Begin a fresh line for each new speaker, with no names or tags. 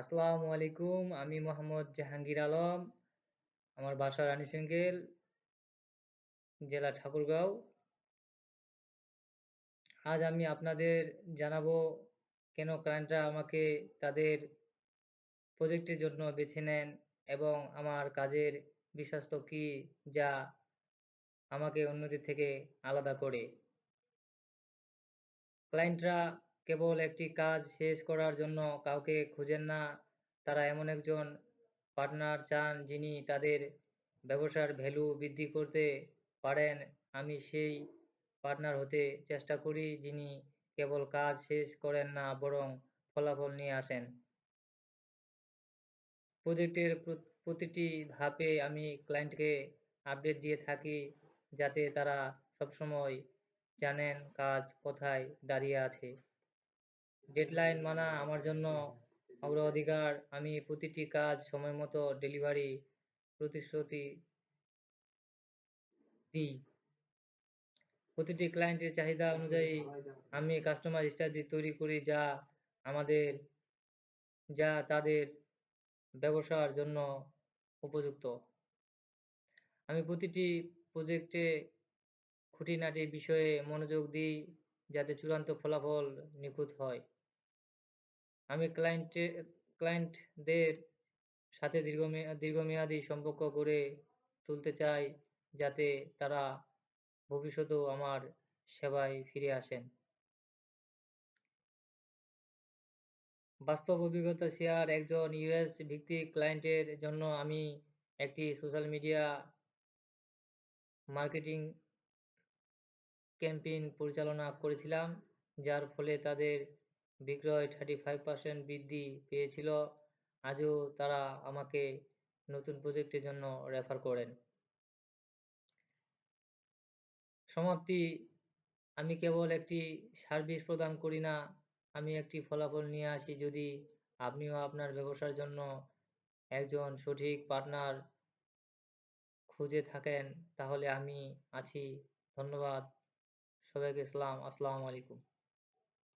আসসালামু আলাইকুম, আমি মোহাম্মদ জাহাঙ্গীর আলম, আমার বাসা রানীশঙ্কেল জেলা ঠাকুরগাঁও। আজ আমি আপনাদের জানাব কেন ক্লায়েন্টরা আমাকে তাদের প্রজেক্টের জন্য বেছে নেন এবং আমার কাজের বিশ্বস্ত কি যা আমাকে অন্যদের থেকে আলাদা করে। ক্লায়েন্টরা কেবল একটি কাজ শেষ করার জন্য কাউকে খুঁজেন না। তারা এমন একজন পার্টনার চান যিনি তাদের ব্যবসার ভ্যালু বৃদ্ধি করতে পারেন। আমি সেই পার্টনার হতে চেষ্টা করি যিনি কেবল কাজ শেষ করেন না, বরং ফলাফল নিয়ে আসেন। প্রজেক্টের প্রতিটি ধাপে আমি ক্লায়েন্টকে আপডেট দিয়ে থাকি যাতে তারা সবসময় জানেন কাজ কোথায় দাঁড়িয়ে আছে। ডেডলাইন মানা আমার জন্য অগ্রাধিকার আমি প্রতিটি কাজ সময় মতো ডেলিভারি প্রতিশ্রুতি দিই। প্রতিটি ক্লায়েন্টের চাহিদা অনুযায়ী আমি কাস্টমার স্ট্র্যাটেজি তৈরি করি যা আমাদের, যা তাদের ব্যবসার জন্য উপযুক্ত। আমি প্রতিটি প্রজেক্টে খুঁটিনাটি বিষয়ে মনোযোগ দিই যাতে চূড়ান্ত ফলাফল নিখুঁত হয়। আমি ক্লায়েন্টে ক্লায়েন্টদের সাথে দীর্ঘমেয়া দীর্ঘমেয়াদী সম্পর্ক গড়ে তুলতে চাই যাতে তারা ভবিষ্যতেও আমার সেবায় ফিরে আসেন। বাস্তব অভিজ্ঞতা শেয়ার একজন ইউএস ভিত্তিক ক্লায়েন্টের জন্য আমি একটি সোশ্যাল মিডিয়া মার্কেটিং ক্যাম্পেইন পরিচালনা করেছিলাম, যার ফলে তাদের বিক্রয় থার্টি ফাইভ পার্সেন্ট বৃদ্ধি পেয়েছিল। আজও তারা আমাকে নতুন প্রজেক্টের জন্য রেফার করেন। সমাপ্তি, আমি কেবল একটি সার্ভিস প্রদান করি না, আমি একটি ফলাফল নিয়ে আসি যদি আপনিও আপনার ব্যবসার জন্য একজন সঠিক পার্টনার খুঁজে থাকেন, তাহলে আমি আছি। ধন্যবাদ। সবাইকে সালাম, আসসালামু আলাইকুম।